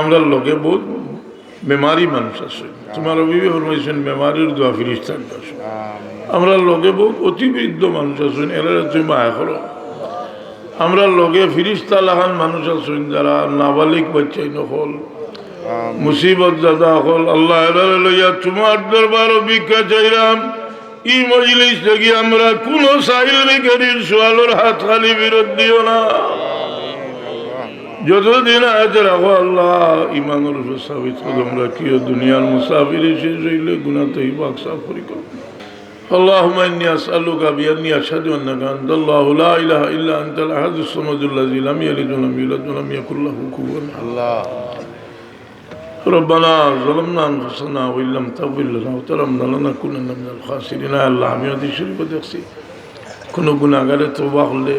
আমরা লোকে বহুত বেমারি মানুষ আছে। তোমার অভিবে ফরমাইছেন বেমারির দোয়া ফিরিস্তান আছে। আমরা লোকে বহুত অতিবৃদ্ধ মানুষ আছেন এরা তুমি মায়া করো আমরা লগে ফিরিস্তা লাগান মানুষ আছেন যারা নাবালিক বাচ্চাই নকল মুসিবত দাদা হল। আল্লাহ এরারে লইয়া তোমার দরবার ভিক্ষা চাইলাম। ই মজলিস থেকে আমরা কোন সাহিল ভিখারির সোয়ালোর হাত খালি বিরোধ দিও না। যতদিন আজ রাখো আল্লাহ ইমানুর উপর সাবিত তোমরা কি দুনিয়ার মুসাফির শেষ হইলে গুণাতে বাক্সা পরিকল্পনা اللهم إني أسألك بأني أشهد أنك أنت الله لا إله إلا أنت الأحد الصمد الذي لم يلد ولم يولد ولم يكن له كفوا أحد আল্লাহ ربنا ظلمنا أنفسنا وإن لم تغفر لنا وترحمنا لنكونن من الخاسرين يا الله আমি অতি শরীফ দেখছি কোনো গুণাগারে তোবা হলে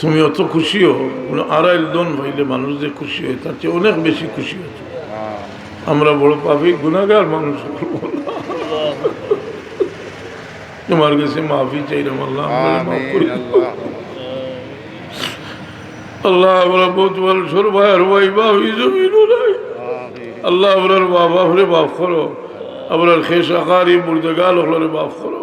তুমি অত খুশিও কোনো আড়াইল দন হইলে মানুষ যে খুশি হয় তার চেয়ে অনেক বেশি খুশি হতো আমরা বড় পাবি গুণাগার মানুষ। তোমার কাছে মাফি চাইলাম আল্লাহ। আল্লাহ। আমরা বহুত সর ভাইয়ের ভাই বাবি আমিন। আল্লাহ আপনার বাবা হলে বাপ করো। আপনার খেস আকারি মুর্দেগাল হলে বাপ করো।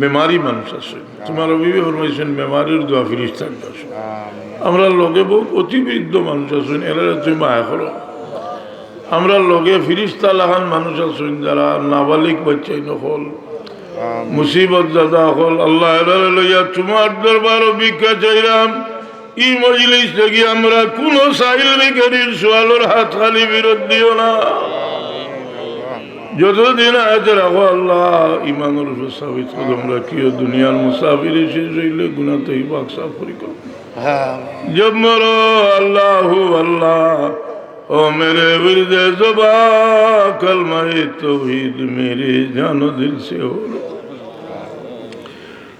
বেমারি মানুষ আছে। তোমার অভিবে ফরমাইছেন বেমারির দোয়া ফিরিস্তান আছে আমরা লোকে বহুত অতিবৃদ্ধ মানুষ আছেন এরা তুমি মায়া করো আমরা লোকে ফিরিস্তা লাগান মানুষ আছেন যারা নাবালিক বাচ্চাই নকল মুসিবত দাদা হল। আল্লাহ এরারে লইয়া তোমার দরবার ভিক্ষা চাইলাম। ই মজলিস থেকে আমরা কোন সাহিল ভিখারির সোয়ালোর হাত খালি বিরোধ দিও না। যতদিন আয়াতে রাখো আল্লাহ ইমানুর সাবিত আমরা কি দুনিয়ার মুসাফির শেষ হইলে গুণাতেই বাক্সা পরিকর হ্যাঁ। জব মরো আল্লাহ আল্লাহ ও মেরে বিরদ জবা কলমাই তৌহিদ মেরে জানো দিল সে হো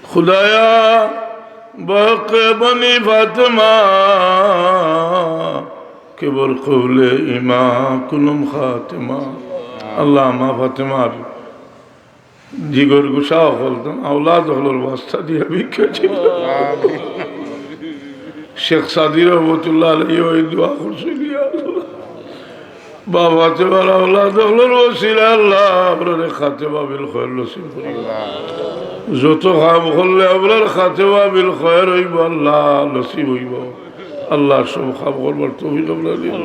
খুদায়া বহক বনি ফাতমা কেবল কৌলে ইমা কুলুম খাতমা। আল্লাহ মা ফাতেমার জিগর গুসা হলতাম আওলাদ হলোর বাস্তা দিয়ে ভিক্ষা ছিল শেখ সাদি রহমতুল্লাহ আলাই ওই দোয়া করছিল আল্লাহ। যত হইব, আল্লাহ হইব আল্লাহ সব কাম করবার দিন।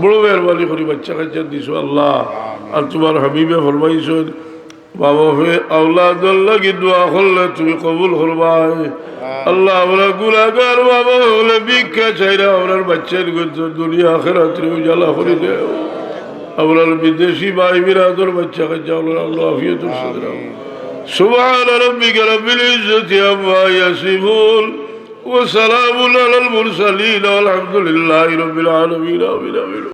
বড় মেহরবানি করি বাচ্চা কাচ্চা দিছো, আল্লাহ আর তোমার হাবিবে ফরমাইছো বাবা হয়ে আল্লাহ লাগি দোয়া করলে তুমি কবুল করবাই আল্লাহ আমরা গুলাগার বাবা হলে ভিক্ষা চাইরা আপনার বাচ্চার গজ্জ দুনিয়া খেরাত্রি উজালা করে দেও আপনার বিদেশি ভাই বিরাদর বাচ্চা কাচ্চা আল্লাহ আল্লাহ আফিয়ত سبحان ربك رب العزة عما يصفون وسلام على المرسلين والحمد لله رب العالمين آمين آمين